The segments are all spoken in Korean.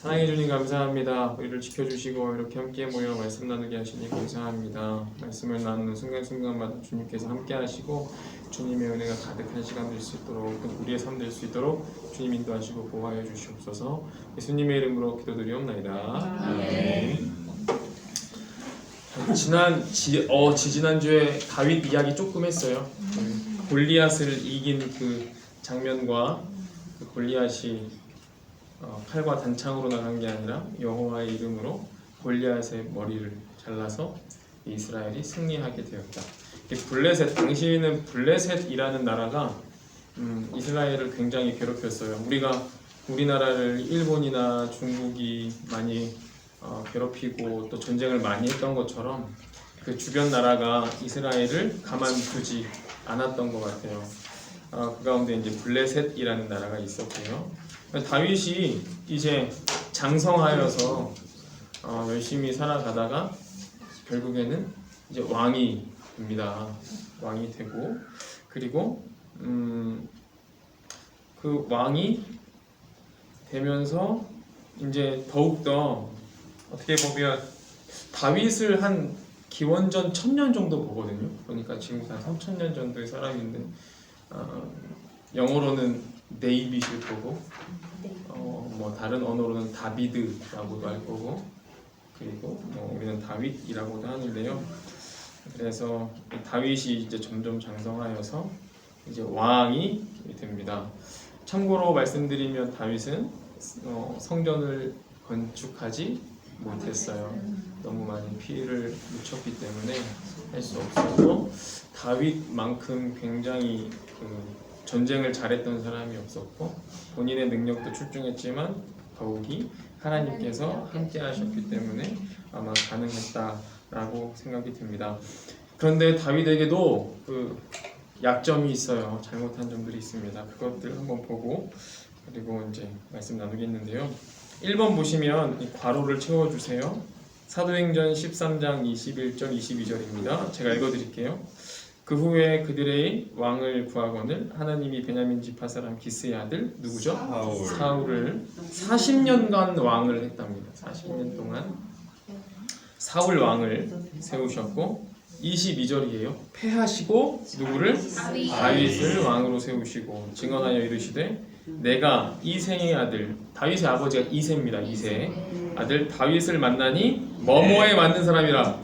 사랑해 주님 감사합니다. 우리를 지켜주시고 이렇게 함께 모여 말씀 나누게 하시니 감사합니다. 말씀을 나누는 순간순간마다 주님께서 함께 하시고 주님의 은혜가 가득한 시간 될 수 있도록 또 우리의 삶 될 수 있도록 주님 인도하시고 보호하여 주시옵소서 예수님의 이름으로 기도드리옵나이다. 아멘. 지난 지, 어 지지난주에 다윗 이야기 조금 했어요. 음, 골리앗을 이긴 그 장면과 그 골리앗이 어, 칼과 단창으로 나간 게 아니라 여호와의 이름으로 골리앗의 머리를 잘라서 이스라엘이 승리하게 되었다. 이 블레셋 당시에는 블레셋이라는 나라가 음, 이스라엘을 굉장히 괴롭혔어요. 우리가 우리나라를 일본이나 중국이 많이 어, 괴롭히고 또 전쟁을 많이 했던 것처럼 그 주변 나라가 이스라엘을 가만두지 않았던 것 같아요. 어, 그 가운데 이제 블레셋이라는 나라가 있었고요. 다윗이 이제 장성하여서 어, 열심히 살아가다가 결국에는 이제 왕이 됩니다. 왕이 되고 그리고 음, 그 왕이 되면서 이제 더욱더 어떻게 보면 다윗을 한 기원전 천년 정도 보거든요. 그러니까 지금 한 3천 년 정도의 사람인데 어, 영어로는 네이빗일 거고 어, 뭐 다른 언어로는 다비드라고도 할 거고 그리고 뭐 우리는 다윗이라고도 하는데요. 그래서 이 다윗이 이제 점점 장성하여서 이제 왕이 됩니다. 참고로 말씀드리면 다윗은 어, 성전을 건축하지 못했어요. 너무 많은 피해를 묻혔기 때문에 할 수 없었고 다윗만큼 굉장히 그 전쟁을 잘했던 사람이 없었고 본인의 능력도 출중했지만 더욱이 하나님께서 함께 하셨기 때문에 아마 가능했다라고 생각이 듭니다. 그런데 다윗에게도 그 약점이 있어요. 잘못한 점들이 있습니다. 그것들 한번 보고 그리고 이제 말씀 나누겠는데요. 1번 보시면 이 괄호를 채워주세요. 사도행전 13장 21절 22절입니다. 제가 읽어드릴게요. 그 후에 그들의 왕을 구하거늘 하나님이 베냐민 지파 사람 기스의 아들 누구죠? 사울. 사울을 40년간 왕을 했답니다. 40년 동안 사울 왕을 세우셨고 22절이에요. 패하시고 누구를 다윗. 다윗을 왕으로 세우시고 증언하여 이르시되 내가 이세의 아들 다윗의 아버지가 이세입니다. 이세 아들 다윗을 만나니 뭐뭐에 맞는 사람이라.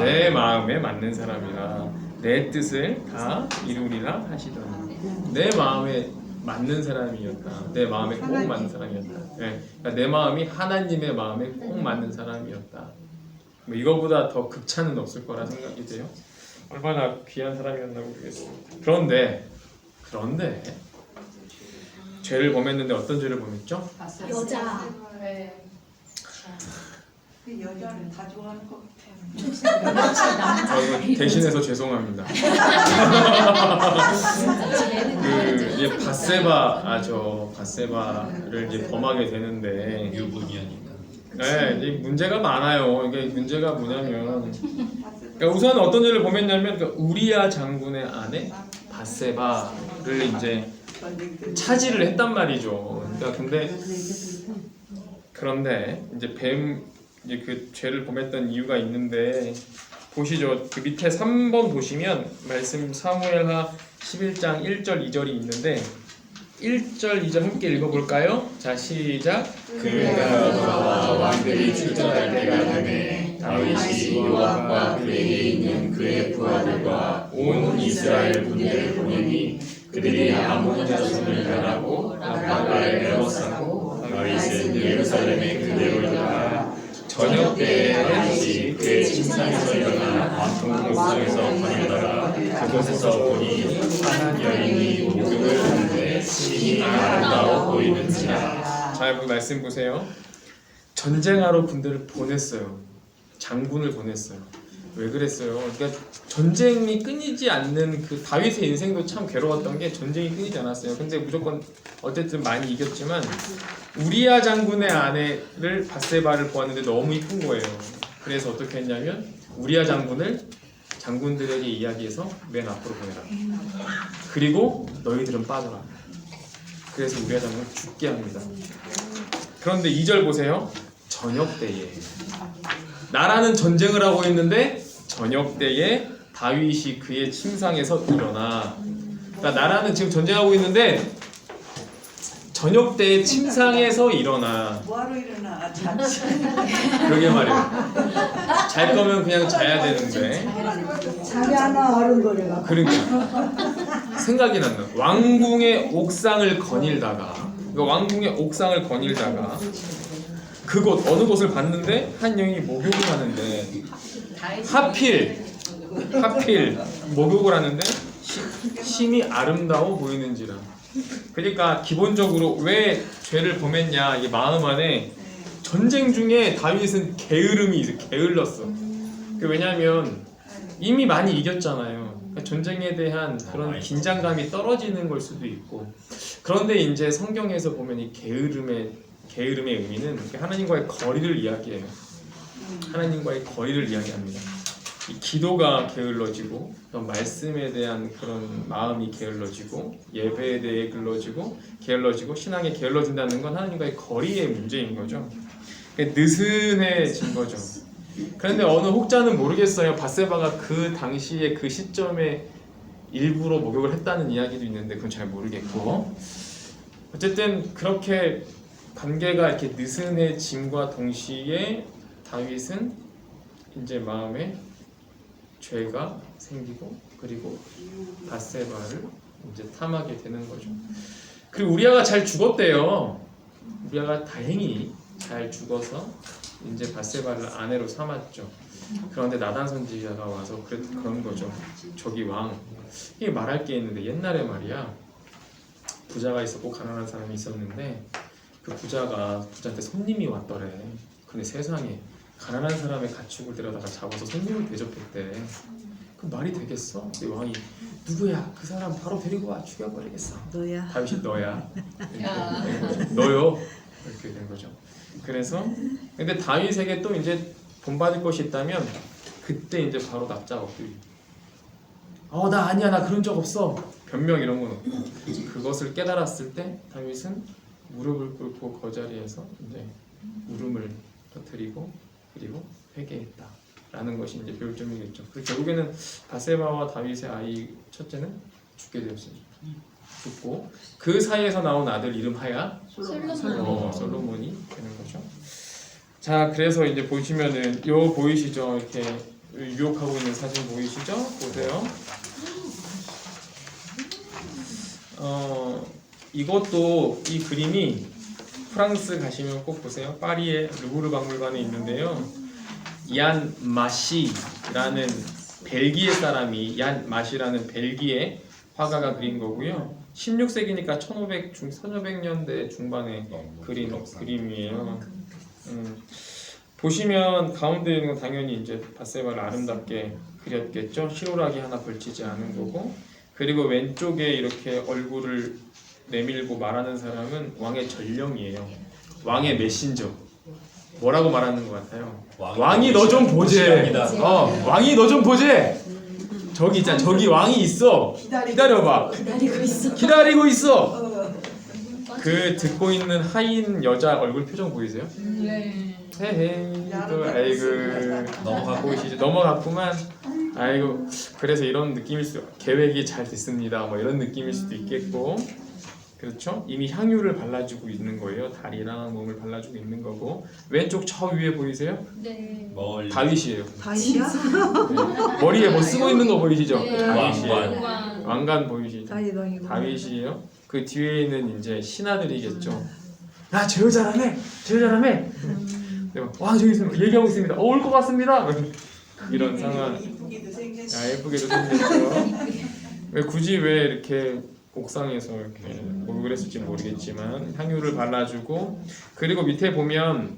내 마음에 맞는 사람이라 내 뜻을 다 이루리라 하시더니 내 마음에 맞는 사람이었다. 내 마음에 꼭 맞는 사람이었다. 네. 그러니까 내 마음이 하나님의 마음에 꼭 맞는 사람이었다. 뭐 이거보다 더 극찬은 없을 거라 생각이 돼요. 얼마나 귀한 사람이었나 모르겠습니다. 그런데 그런데 죄를 범했는데 어떤 죄를 범했죠? 여자 그 여자를 다 좋아하는 것 같아요. 어, 이거 대신해서 죄송합니다. 그 이제 바세바 아저 바세바를 이제 범하게 되는데 유부녀니까. 네, 이제 문제가 많아요. 이게 문제가 뭐냐면 그러니까 우선 어떤 죄를 범했냐면 그러니까 우리야 장군의 아내 바세바를 이제 차지를 했단 말이죠. 그러니까 근데 그런데 이제 뱀 이제 그 죄를 범했던 이유가 있는데 보시죠. 그 밑에 3번 보시면 말씀 사무엘하 11장 1절 2절이 있는데 1절 2절 함께 읽어볼까요? 자 시작. 그가 돌아와 왕들이 출전할 때가 되매 다윗이 요압과 그에게 있는 그의 부하들과 온 이스라엘 군대를 보내니 그들이 아몬 자손을 멸하고 라파가를 에워싸고 다윗은 예루살렘에 그대로 있다가 저녁 때에 다윗이 그의 침상에서 일어나 옥상에서 거닐다가 그곳에서 보니 한 여인이 목욕을 하는데 신이 아름다워 보이는지라 자, 여러분 말씀 보세요. 전쟁하러 군대를 보냈어요. 장군을 보냈어요. 왜 그랬어요? 그러니까 전쟁이 끊이지 않는 그 다윗의 인생도 참 괴로웠던 게 전쟁이 끊이지 않았어요. 근데 무조건 어쨌든 많이 이겼지만 우리야 장군의 아내를 바세바를 보았는데 너무 이쁜 거예요. 그래서 어떻게 했냐면 우리야 장군을 장군들에게 이야기해서 맨 앞으로 보내라. 그리고 너희들은 빠져라. 그래서 우리야 장군을 죽게 합니다. 그런데 2절 보세요. 저녁 때에 나라는 전쟁을 하고 있는데 저녁 때에 다윗이 그의 침상에서 일어나. 그러니까 나라는 지금 전쟁하고 있는데 저녁 때에 침상에서 일어나. 뭐하러 일어나? 아, 자지. 그러게 말이에요. 잘 거면 그냥 자야 되는데. 잠이 하나 어른거려가 그러니까 생각이 난다. 왕궁의 옥상을 거닐다가 그 왕궁의 옥상을 거닐다가 그곳 어느 곳을 봤는데 한 영이 목욕을 하는데 하필 하필 목욕을 하는데 시- 심이 아름다워 보이는지라. 그러니까 기본적으로 왜 죄를 범했냐 이 마음 안에 전쟁 중에 다윗은 게으름이 있어 게을렀어. 그 왜냐하면 이미 많이 이겼잖아요. 그러니까 전쟁에 대한 그런 긴장감이 떨어지는 걸 수도 있고. 그런데 이제 성경에서 보면 이 게으름의 게으름의 의미는 하나님과의 거리를 이야기해요. 하나님과의 거리를 이야기합니다. 이 기도가 게을러지고 또 말씀에 대한 그런 마음이 게을러지고 예배에 대해 게을러지고 게을러지고 신앙에 게을러진다는 건 하나님과의 거리의 문제인 거죠. 느슨해진 거죠. 그런데 어느 혹자는 모르겠어요. 바세바가 그 당시에 그 시점에 일부러 목욕을 했다는 이야기도 있는데 그건 잘 모르겠고 어쨌든 그렇게 관계가 이렇게 느슨해짐과 동시에 다윗은 이제 마음에 죄가 생기고 그리고 바세바를 이제 탐하게 되는 거죠. 그리고 우리아가 잘 죽었대요. 우리아가 다행히 잘 죽어서 이제 바세바를 아내로 삼았죠. 그런데 나단 선지자가 와서 그랬, 그런 거죠. 저기 왕 이게 말할 게 있는데 옛날에 말이야 부자가 있었고 가난한 사람이 있었는데 그 부자가 부자한테 손님이 왔더래. 근데 세상에 가난한 사람의 가축을 데려다가 잡아서 손님을 대접했대. 그 말이 되겠어? 근데 왕이 누구야? 그 사람 바로 데리고 와 죽여버리겠어. 너야 다윗이 너야. 너요. 이렇게 된 거죠. 그래서 근데 다윗에게 또 이제 본받을 것이 있다면 그때 이제 바로 납작 엎드리. 어나 아니야 나 그런 적 없어. 변명 이런 건 없고 그것을 깨달았을 때 다윗은 무릎을 꿇고 그 자리에서 이제 울음을 터뜨리고 그리고 회개했다 라는 것이 이제 배울 점이겠죠. 그리고 결국에는 바세바와 다윗의 아이 첫째는 죽게 되었습니다. 죽고 그 사이에서 나온 아들 이름 하야 어, 솔로몬 이 되는 거죠. 자, 그래서 이제 보시면은 요 보이시죠? 이렇게 유혹하고 있는 사진 보이시죠? 보세요. 어, 이것도 이 그림이 프랑스 가시면 꼭 보세요. 파리의 루브르 박물관에 있는데요. 얀 마시라는 벨기에 사람이 얀 마시라는 벨기에 화가가 그린 거고요. 16세기니까 1500 중 1500년대 중반에 그린 그림이에요. 음, 보시면 가운데 있는 건 당연히 이제 바세바를 아름답게 그렸겠죠. 시오락이 하나 걸치지 않은 거고 그리고 왼쪽에 이렇게 얼굴을 내밀고 말하는 사람은 왕의 전령이에요. 왕의 메신저. 뭐라고 말하는 것 같아요? 왕이 너 좀 보제. 어, 왕이 너 좀 보제. 저기 있잖아. 저기 왕이 있어. 기다려봐. 기다리고 있어 기다리고 있어. 그 듣고 있는 하인 여자 얼굴 표정 보이세요? 네. 헤헤. 또 아이고 넘어가 보이시죠? 넘어갔구만. 아이고 그래서 이런 느낌일 수 계획이 잘 됐습니다. 뭐 이런 느낌일 수도 있겠고 그렇죠? 이미 향유를 발라주고 있는 거예요. 다리랑 몸을 발라주고 있는 거고 왼쪽 저 위에 보이세요? 네. 멀리 다윗이에요. 다시야? 네. 머리에 뭐 쓰고 있는 거 보이시죠? 네. 다윗이에요. 왕관. 왕관 보이시죠? 다이동이고 다윗이에요. 그 뒤에는 이제 신하들이겠죠. 야, 제일 잘하네. 제일 잘하네. 네, 와, 저기 있습니다. 얘기하고 있습니다. 어, 올 것 같습니다. 이런 상황. 이쁘기도 생겼어. 야, 예쁘게도 생겼죠. 왜 굳이 왜 이렇게 옥상에서 이렇게 목욕을 했을지 모르겠지만 향유를 발라주고 그리고 밑에 보면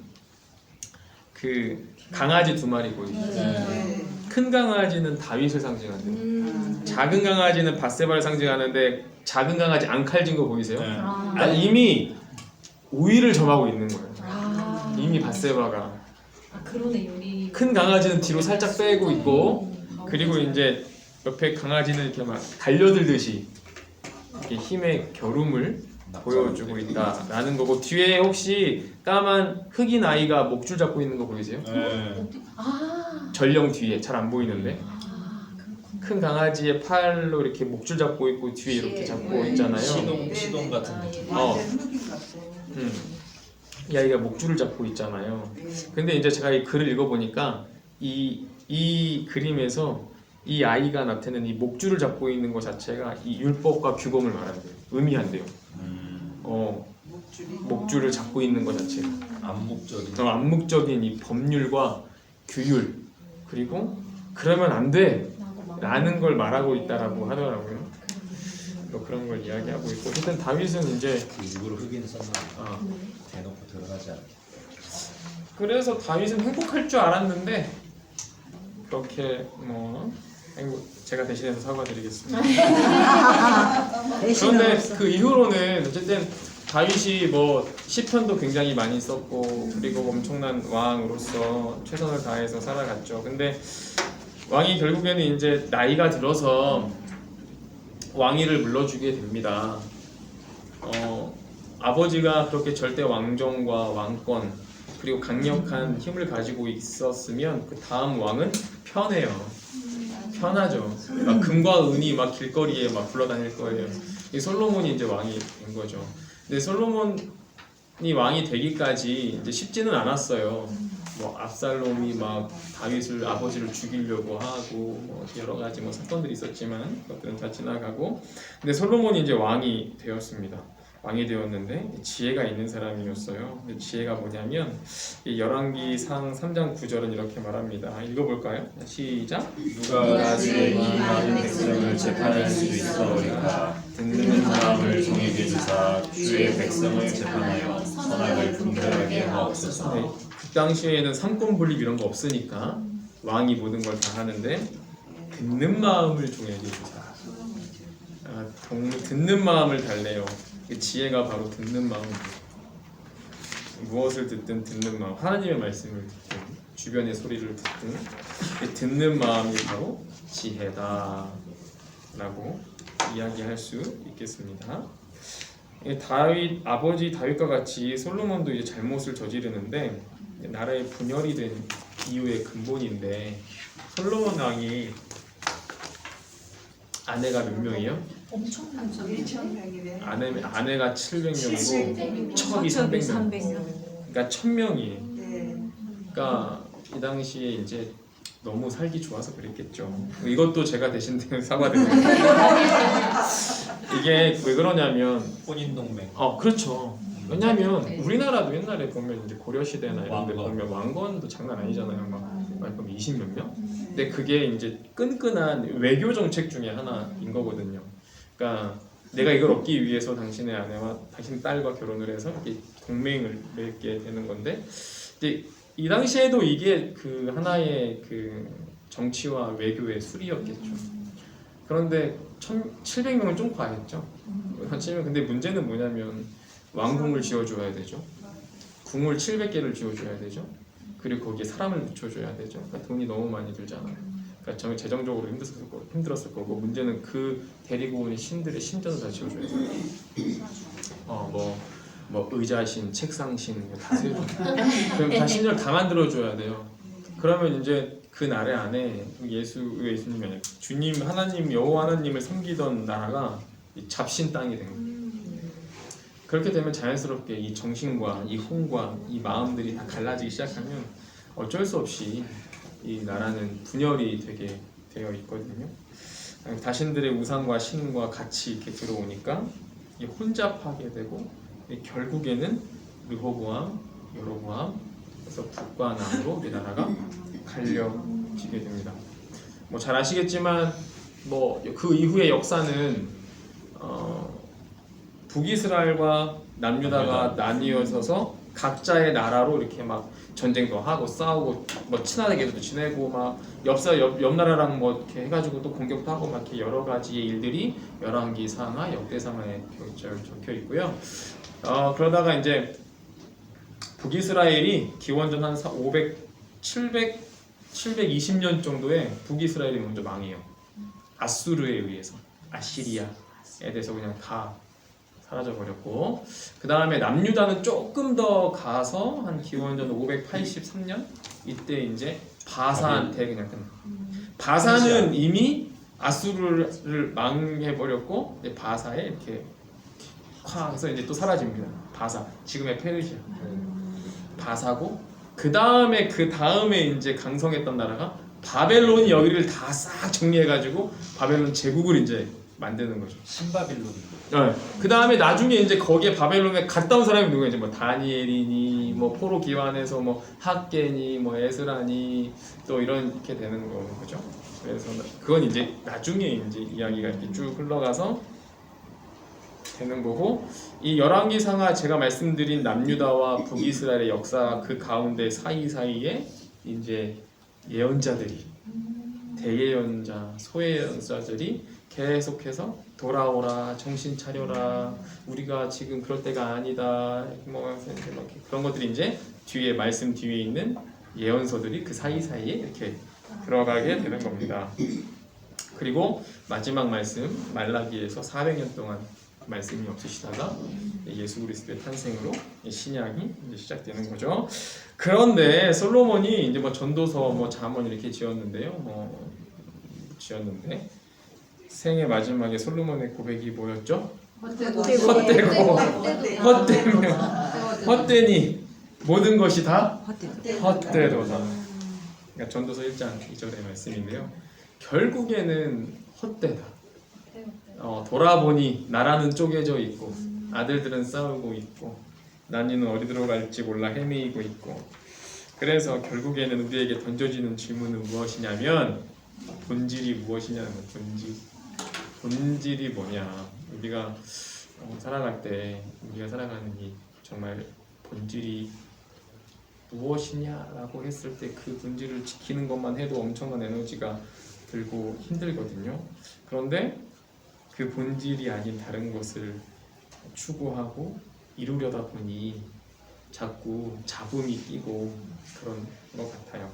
그 강아지 두 마리 보이시죠? 네. 큰 강아지는 다윗을 상징한대요. 음. 작은 강아지는 바세바를 상징하는데 작은 강아지 앙칼진 거 보이세요? 네. 아. 아, 이미 우위를 점하고 있는 거예요. 아. 이미 바세바가 아 그러네 요리. 큰 강아지는 뒤로 살짝 빼고 있고 그리고 이제 옆에 강아지는 이렇게 막 달려들듯이 이렇게 힘의 겨rum을 보여주고 있다라는 거고 뒤에 혹시 까만 흑인 아이가 목줄 잡고 있는 거 보이세요? 네. 아, 전령 뒤에 잘 안 보이는데 아. 큰 강아지의 팔로 이렇게 목줄 잡고 있고 뒤에 이렇게 잡고 있잖아요. 시동 시동 같은 아, 느낌. 예. 어. 음. 이 아이가 목줄을 잡고 있잖아요. 네. 근데 이제 제가 이 글을 읽어보니까 이, 이 그림에서 이 아이가 나타내는 이 목줄을 잡고 있는 것 자체가 이 율법과 규범을 말한대요. 의미한대요. 음, 어. 목줄을 잡고 있는 것 자체가. 암묵적인. 어, 암묵적인 이 법률과 규율 그리고 그러면 안 돼. 라는 걸 말하고 있다라고 하더라고요. 뭐 그런 걸 이야기하고 있고 일단 다윗은 이제 그 일부러 흑인 썼나 어, 대놓고 들어가지 않게. 그래서 다윗은 행복할 줄 알았는데 그렇게 뭐 제가 대신해서 사과드리겠습니다. 그런데. 그 이후로는 어쨌든 다윗이 뭐 시편도 굉장히 많이 썼고 그리고 엄청난 왕으로서 최선을 다해서 살아갔죠. 근데 왕이 결국에는 이제 나이가 들어서 왕위를 물러주게 됩니다. 어, 아버지가 그렇게 절대 왕정과 왕권 그리고 강력한 힘을 가지고 있었으면 그 다음 왕은 편해요. 편하죠. 막 금과 은이 막 길거리에 막 굴러다닐 거예요. 이 솔로몬이 이제 왕이 된 거죠. 근데 솔로몬이 왕이 되기까지 이제 쉽지는 않았어요. 뭐 압살롬이 막 다윗을 아버지를 죽이려고 하고 뭐 여러 가지 뭐 사건들이 있었지만 그것들은 다 지나가고 근데 솔로몬이 이제 왕이 되었습니다. 왕이 되었는데 지혜가 있는 사람이었어요. 지혜가 뭐냐면 이 열왕기상 3장 9절은 이렇게 말합니다. 읽어볼까요? 시작. 누가 주의 이 많은 백성을 재판할 수 있어오리까 듣는 마음을 정에게 주사 주의 백성을 재판하여 선악을 분별하게 하옵소서. 네, 그 당시에는 삼권 분립 이런 거 없으니까 왕이 모든 걸 다 하는데 듣는 마음을 종에게 주사. 아, 동, 듣는 마음을 달래요. 그 지혜가 바로 듣는 마음. 무엇을 듣든 듣는 마음. 하나님의 말씀을 듣든 주변의 소리를 듣든 이 듣는 마음이 바로 지혜다라고 이야기할 수 있겠습니다. 이 다윗 아버지 다윗과 같이 솔로몬도 이제 잘못을 저지르는데 나라의 분열이 된 이유의 근본인데 솔로몬 왕이 아내가 몇 명이요? 엄청나죠. 1천 명이네. 아내 아내가 700명이고 700명. 척이 300명. 300명. 그러니까 1000명이. 네. 그러니까 이 당시에 이제 너무 살기 좋아서 그랬겠죠. 이것도 제가 대신 사과드립니다. 이게 왜 그러냐면 혼인 동맹. 어 그렇죠. 왜냐면 우리나라도 옛날에 보면 이제 고려 시대나 이런 데 왕건. 보면 왕건도 장난 아니잖아요. 막 말끔 20몇 명. 근데 그게 이제 끈끈한 외교 정책 중에 하나인 거거든요. 그러니까 내가 이걸 얻기 위해서 당신의 아내와 당신 딸과 결혼을 해서 이렇게 동맹을 맺게 되는 건데, 근데 이 당시에도 이게 그 하나의 그 정치와 외교의 수리였겠죠. 그런데 1,700명은 좀 과했죠. 700명 근데 문제는 뭐냐면 왕궁을 지어줘야 되죠. 궁을 700개를 지어줘야 되죠. 그리고 거기에 사람을 붙여줘야 되죠. 그러니까 돈이 너무 많이 들잖아요. 그러니까 정 재정적으로 힘들었을 거고, 힘들었을 거고 문제는 그 데리고 온 신들의 신전을 다 지어줘야 돼요. 어뭐 뭐 의자신, 책상신 뭐다 세워. 그럼 다 신전을 다 만들어줘야 돼요. 그러면 이제 그 나라 안에 예수 예수님이 아니라 주님 하나님 여호와 하나님을 섬기던 나라가 이 잡신 땅이 된 거예요. 그렇게 되면 자연스럽게 이 정신과 이 혼과 이 마음들이 다 갈라지기 시작하면 어쩔 수 없이 이 나라는 분열이 되게 되어 있거든요. 자신들의 우상과 신과 같이 이렇게 들어오니까 이 혼잡하게 되고 이 결국에는 르호보암, 여로보암 그래서 북과 남으로 이 나라가 갈려지게 됩니다. 뭐 잘 아시겠지만 뭐 그 이후의 역사는 어, 북이스라엘과 남유다가 나뉘어져서 각자의 나라로 이렇게 막 전쟁도 하고 싸우고 뭐 친하게도 지내고 막 옆사 옆, 옆 나라랑 뭐 이렇게 해가지고 또 공격도 하고 막 이렇게 여러 가지의 일들이 열왕기상하 역대상하에 적- 적혀 있고요. 어, 그러다가 이제 북이스라엘이 기원전 한 500, 700, 720년 정도에 북이스라엘이 먼저 망해요. 아수르에 의해서 아시리아에 대해서 그냥 다 사라져 버렸고 그 다음에 남유다는 조금 더 가서 한 기원전 583년? 이때 이제 바사한테 그냥 끝나. 바사는 이미 아수르를 망해 버렸고 바사에 이렇게 콱 해서 이제 또 사라집니다. 바사. 지금의 페르시아. 바사고 그 다음에 그 다음에 이제 강성했던 나라가 바벨론이 여기를 다 싹 정리해가지고 바벨론 제국을 이제 만드는 거죠. 신바빌론. 네. 그 다음에 나중에 이제 거기에 바벨론에 갔다 온 사람이 누구야? 이제 뭐 다니엘이니, 뭐 포로 기환에서 뭐 학계니, 뭐 에스라니 또 이런 이렇게 되는 거죠. 그래서 나- 그건 이제 나중에 이제 이야기가 이렇게 쭉 흘러가서 되는 거고 이 열왕기상하 제가 말씀드린 남유다와 북이스라엘의 역사 그 가운데 사이 사이에 이제 예언자들이 대예언자, 소예언자들이 계속해서 돌아오라, 정신 차려라, 우리가 지금 그럴 때가 아니다, 뭐 그런 것들이 이제 뒤에 말씀 뒤에 있는 예언서들이 그 사이 사이에 이렇게 들어가게 되는 겁니다. 그리고 마지막 말씀 말라기에서 400년 동안 말씀이 없으시다가 예수 그리스도의 탄생으로 이 신약이 이제 시작되는 거죠. 그런데 솔로몬이 이제 뭐 전도서 뭐 잠언 이렇게 지었는데요. 뭐 지었는데 생의 마지막에 솔로몬의 고백이 뭐였죠? 헛되고 헛되고 헛되고 헛되며 헛되니 모든 것이 다 헛되고. 헛되도다. 그러니까 전도서 1장 2절의 말씀인데요. 결국에는 헛되다. 어, 돌아보니 나라는 쪼개져 있고 아들들은 싸우고 있고 나니는 어디로 갈지 몰라 헤매이고 있고 그래서 결국에는 우리에게 던져지는 질문은 무엇이냐면 본질이 무엇이냐는 거예요, 본질 본질이 뭐냐 우리가 어, 살아갈 때 우리가 살아가는 이 정말 본질이 무엇이냐라고 했을 때 그 본질을 지키는 것만 해도 엄청난 에너지가 들고 힘들거든요. 그런데 그 본질이 아닌 다른 것을 추구하고 이루려다 보니 자꾸 잡음이 끼고 그런 것 같아요.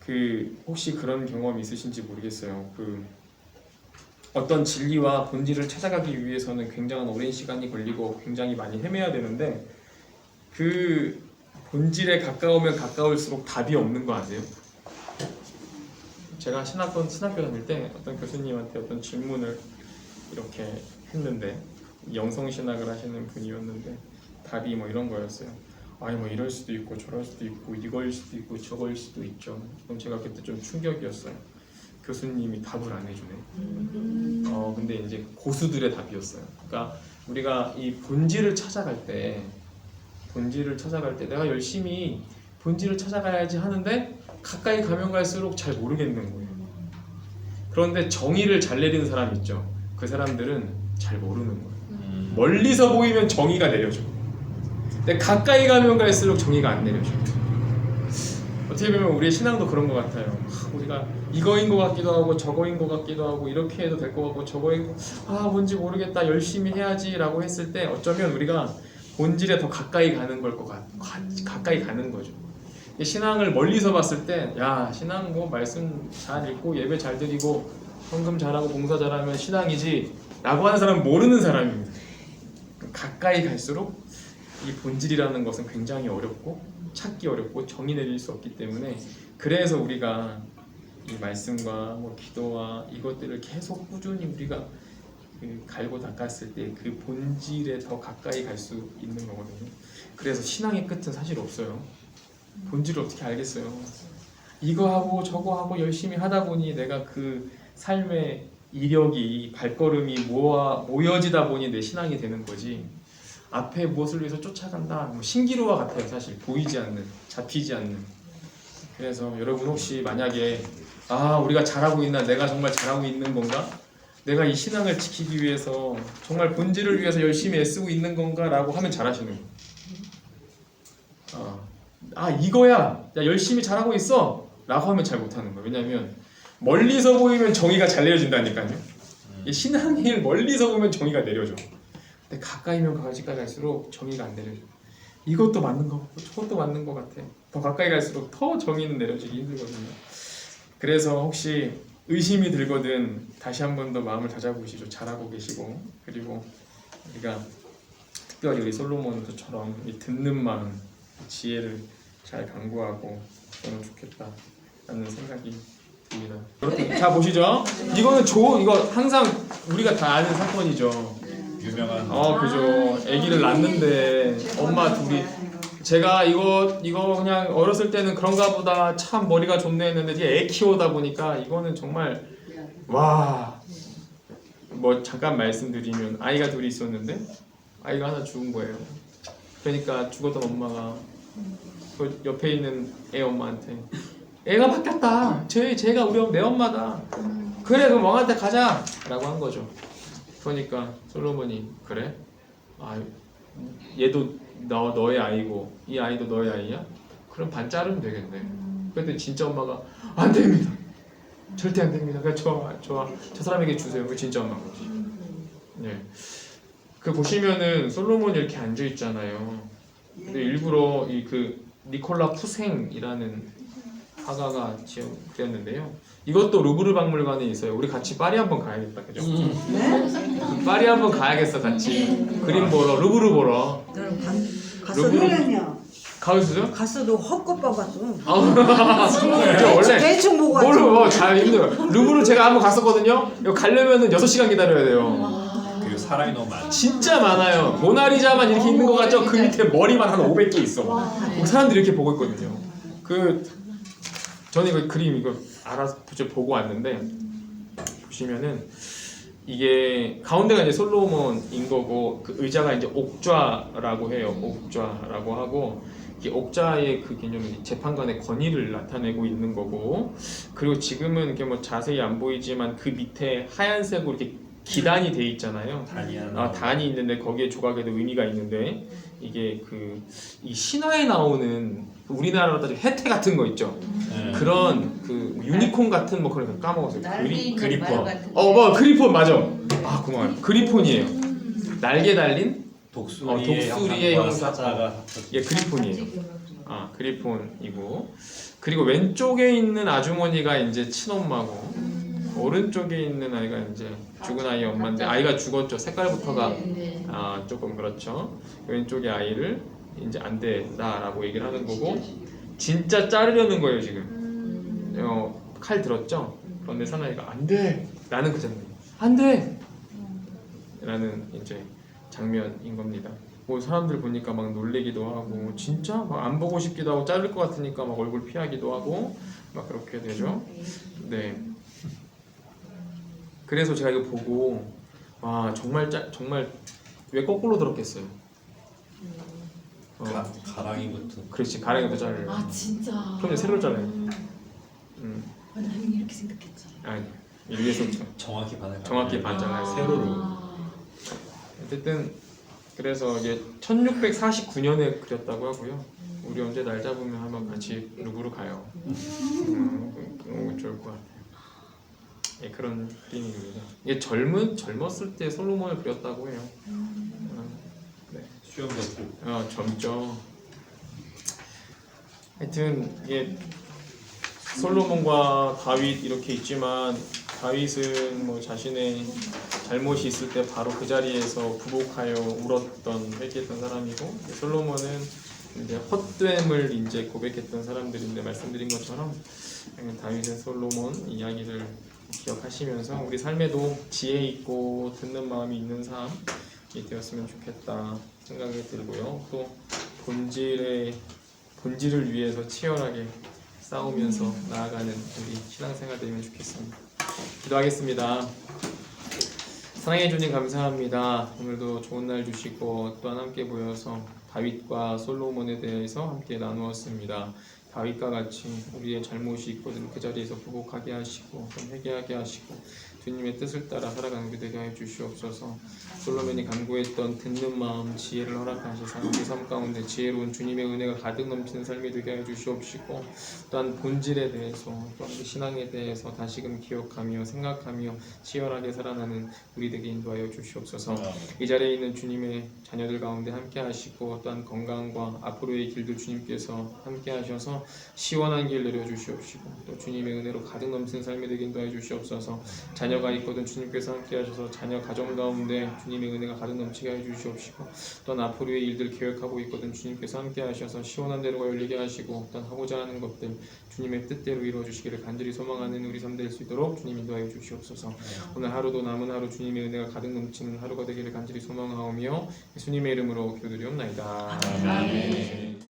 그 혹시 그런 경험 있으신지 모르겠어요. 그 어떤 진리와 본질을 찾아가기 위해서는 굉장한 오랜 시간이 걸리고 굉장히 많이 헤매야 되는데 그 본질에 가까우면 가까울수록 답이 없는 거 아세요? 제가 신학원 신학교 다닐 때 어떤 교수님한테 어떤 질문을 이렇게 했는데 영성 신학을 하시는 분이었는데 답이 뭐 이런 거였어요. 아니 뭐 이럴 수도 있고 저럴 수도 있고 이거일 수도 있고 저거일 수도 있죠. 그럼 제가 그때 좀 충격이었어요. 교수님이 답을 안 해주네. 어 근데 이제 고수들의 답이었어요. 그러니까 우리가 이 본질을 찾아갈 때 본질을 찾아갈 때 내가 열심히 본질을 찾아가야지 하는데 가까이 가면 갈수록 잘 모르겠는 거예요. 그런데 정의를 잘 내리는 사람 있죠. 그 사람들은 잘 모르는 거예요. 음. 멀리서 보이면 정의가 내려져. 근데 가까이 가면 갈수록 정의가 안 내려져. 어떻게 보면 우리의 신앙도 그런 것 같아요. 하, 우리가 이거인 것 같기도 하고 저거인 것 같기도 하고 이렇게 해도 될 것 같고 저거인 거- 아 뭔지 모르겠다 열심히 해야지라고 했을 때 어쩌면 우리가 본질에 더 가까이 가는 걸 것 같, 가, 가까이 가는 거죠. 이 신앙을 멀리서 봤을 때, 야 신앙 뭐 말씀 잘 읽고 예배 잘 드리고 헌금 잘하고 봉사 잘하면 신앙이지라고 하는 사람은 모르는 사람입니다. 가까이 갈수록 이 본질이라는 것은 굉장히 어렵고 찾기 어렵고 정의 내릴 수 없기 때문에 그래서 우리가 이 말씀과 뭐 기도와 이것들을 계속 꾸준히 우리가 그 갈고 닦았을 때 그 본질에 더 가까이 갈 수 있는 거거든요. 그래서 신앙의 끝은 사실 없어요. 본질을 어떻게 알겠어요? 이거 하고 저거 하고 열심히 하다 보니 내가 그 삶의 이력이 발걸음이 모아 모여지다 보니 내 신앙이 되는 거지. 앞에 무엇을 위해서 쫓아간다. 뭐 신기루와 같아요, 사실 보이지 않는, 잡히지 않는. 그래서 여러분 혹시 만약에 아 우리가 잘하고 있나, 내가 정말 잘하고 있는 건가? 내가 이 신앙을 지키기 위해서 정말 본질을 위해서 열심히 애쓰고 있는 건가라고 하면 잘하시는 거예요. 아, 아 이거야, 야 열심히 잘하고 있어라고 하면 잘 못하는 거예요. 왜냐하면 멀리서 보이면 정의가 잘 내려진다니까요. 이 신앙을 멀리서 보면 정의가 내려져. 근데 가까이면 가까이 갈수록 정의가 안 내려져. 이것도 맞는 거 같고 저것도 맞는 거 같아. 더 가까이 갈수록 더 정의는 내려지기 힘들거든요. 그래서 혹시 의심이 들거든 다시 한 번 더 마음을 다잡으시죠. 잘하고 계시고 그리고 우리가 특별히 우리 솔로몬처럼 이 듣는 마음, 지혜를 잘 강구하고 그러면 좋겠다라는 생각이 듭니다. 자 보시죠. 이거는 조 이거 항상 우리가 다 아는 사건이죠. 유명한 어 그죠. 아기를 낳는데 엄마 둘이 제가 이거 이거 그냥 어렸을 때는 그런가 보다 참 머리가 좋네 했는데 이게 애 키우다 보니까 이거는 정말 와. 뭐 잠깐 말씀드리면 아이가 둘이 있었는데 아이가 하나 죽은 거예요. 그러니까 죽었던 엄마가 그 옆에 있는 애 엄마한테 애가 바뀌었다. 쟤 쟤가 우리 엄- 내 엄마다. 그래 그럼 왕한테 가자라고 한 거죠. 그러니까 솔로몬이 그래? 아 얘도 너 너의 아이고 이 아이도 너의 아이야? 그럼 반 자르면 되겠네. 근데 진짜 엄마가 안 됩니다. 절대 안 됩니다. 그냥 좋아 좋아 저 사람에게 주세요. 그 진짜 엄마 거지. 네. 그 보시면은 솔로몬이 이렇게 앉아 있잖아요. 근데 일부러 이 그 니콜라 푸생이라는 화가가 지어 그렸는데요. 이것도 루브르 박물관에 있어요. 우리 같이 파리 한번 가야겠다, 그죠? 네? 파리 한번 가야겠어, 같이. 그림 보러, 루브르 보러. 나는 가- 갔어 루브르- 노래냐 가보시죠. 갔어도 헛것 봐봤어 아, 저 원래 대충 보고 뭐를 왔지 뭐잘 힘들어요. 루브르 제가 한번 갔었거든요. 이거 가려면은 6시간 기다려야 돼요. 그리고 사람이 너무 많아. 진짜 많아요. 모나리자만 이렇게 있는 것 같죠? 그 밑에 머리만 한 500개 있어. 그 사람들이 이렇게 보고 있거든요. 그 저는 이거 그림 이거 알아서 직접 보고 왔는데 보시면은 이게 가운데가 이제 솔로몬인 거고 그 의자가 이제 옥좌라고 해요. 옥좌라고 하고 이 옥좌의 그 개념은 재판관의 권위를 나타내고 있는 거고 그리고 지금은 이렇게 뭐 자세히 안 보이지만 그 밑에 하얀색으로 이렇게 기단이 돼 있잖아요. 단이 하나. 아, 단이 있는데 거기에 조각에도 의미가 있는데 이게 그 이 신화에 나오는 그 우리나라로 따지면 혜태 같은 거 있죠. 네. 그런 그 유니콘 같은 뭐 그런 거 까먹었어요. 그리, 그리폰. 같은 어, 뭐 그리폰 맞아. 아 고마워요. 그리폰이에요. 날개 달린 독수리의, 어, 독수리의 형상과 형상. 사자가 예 그리폰이에요. 아 그리폰이고 그리고 왼쪽에 있는 아주머니가 이제 친엄마고 오른쪽에 있는 아이가 이제 죽은 아이 엄마인데 아이가 죽었죠. 색깔부터가 아 조금 그렇죠. 왼쪽의 아이를 이제 안 된다라고 얘기를 하는 거고 진짜 자르려는 거예요 지금. 어, 칼 들었죠. 그런데 사나이가 안 돼. 나는 그 장면. 안 돼. 라는 이제 장면인 겁니다. 뭐 사람들 보니까 막 놀래기도 하고 진짜 막 안 보고 싶기도 하고 자를 것 같으니까 막 얼굴 피하기도 하고 막 그렇게 되죠. 네. 그래서 제가 이거 보고 와 정말 짜, 정말 왜 거꾸로 들었겠어요. 어, 가, 가랑이부터 그렇지 가랭이도 자르려. 아 진짜. 그럼 이제 새로 잘라요. 음, 아, 나는 이렇게 생각했지. 아니 위에서 정확히 반을 정확히 반 잘라요. 세로로. 아. 어쨌든 그래서 이게 1649년에 그렸다고 하고요. 우리 언제 날 잡으면 한번 같이 루브르 가요. 음, 너무 좋을 것 같아요. 예, 그런 그림입니다. 이게 젊은 젊었을 때 솔로몬을 그렸다고 해요. 음, 덮고 어, 젊죠. 하여튼 이게 솔로몬과 다윗 이렇게 있지만 다윗은 뭐 자신의 잘못이 있을 때 바로 그 자리에서 부복하여 울었던 회개했던 사람이고 솔로몬은 이제 헛됨을 이제 고백했던 사람들인데 말씀드린 것처럼 다윗의 솔로몬 이야기를 기억하시면서 우리 삶에도 지혜 있고 듣는 마음이 있는 삶이 되었으면 좋겠다 생각이 들고요. 또 본질의 본질을 위해서 치열하게 싸우면서 나아가는 우리 신앙생활 되면 좋겠습니다. 기도하겠습니다. 사랑해 주님 감사합니다. 오늘도 좋은 날 주시고 또한 함께 모여서 다윗과 솔로몬에 대해서 함께 나누었습니다. 다윗과 같이 우리의 잘못이 있거든 그 자리에서 부복하게 하시고 좀 회개하게 하시고 주님의 뜻을 따라 살아가는 게 되게 하여 주시옵소서. 솔로몬이 간구했던 듣는 마음 지혜를 허락하시사 우리 삶 가운데 지혜로운 주님의 은혜가 가득 넘치는 삶이 되게 하여 주시옵시고 또한 본질에 대해서 또한 우리 신앙에 대해서 다시금 기억하며 생각하며 치열하게 살아나는 우리 되게 인도하여 주시옵소서. 이 자리에 있는 주님의 자녀들 가운데 함께 하시고 또한 건강과 앞으로의 길도 주님께서 함께 하셔서 시원한 길 내려 주시옵시고 또 주님의 은혜로 가득 넘치는 삶이 되긴 도해 주시옵소서 자녀가 있거든 주님께서 함께 하셔서 자녀 가정 가운데 주님의 은혜가 가득 넘치게 해 주시옵시고 또한 앞으로의 일들 계획하고 있거든 주님께서 함께 하셔서 시원한 대로가 열리게 하시고 또한 하고자 하는 것들 주님의 뜻대로 이루어 주시기를 간절히 소망하는 우리 삶 될 수 있도록 주님 인도하여 주시옵소서 오늘 하루도 남은 하루 주님의 은혜가 가득 넘치는 하루가 되기를 간절히 소망하오며 예수님의 이름으로 기도드리옵나이다 아멘.